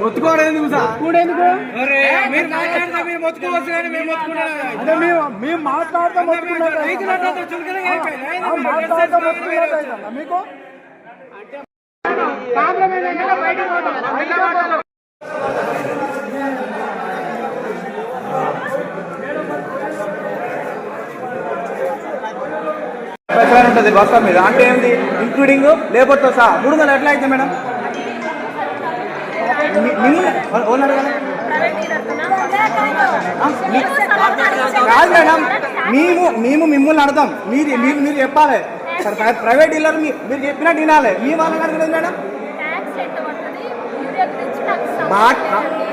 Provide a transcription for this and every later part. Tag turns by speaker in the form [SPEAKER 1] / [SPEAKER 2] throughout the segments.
[SPEAKER 1] మొత్తుకోవడం ఎందుకు సార్
[SPEAKER 2] కూడేందుకు
[SPEAKER 1] మీరు మాట్లాడితే మీరు మొత్తుకోవచ్చు కానీ మేము
[SPEAKER 2] మాట్లాడతాం మీకు?
[SPEAKER 3] ఉంటుంది బస్తా మీద? అంటే ఏంది? ఇంక్లూడింగ్ లేబర్తో సహా. మూడు వందలు ఎట్లా అవుతుంది మేడం? కాదు మేడం మేము మేము మిమ్మల్ని అడతాం. మీరు మీరు మీరు చెప్పాలి. సరే, ప్రైవేట్ డీలర్ మీరు చెప్పినట్టు వినాలి. మీ వాళ్ళని అడగలేదు మేడం?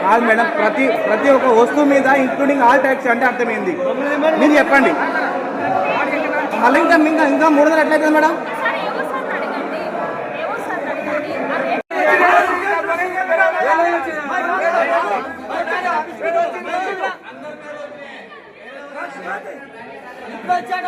[SPEAKER 3] కాదు మేడం ప్రతి ప్రతి ఒక్క వస్తువు మీద ఇంక్లూడింగ్ ఆల్ ట్యాక్స్ అంటే అర్థమైంది. మీరు చెప్పండి. మళ్ళీ ఇంకా ఇంకా ఇంకా మూడు వందలు ఎట్లయితుంది మేడం? ఇప్పుడు వచ్చాక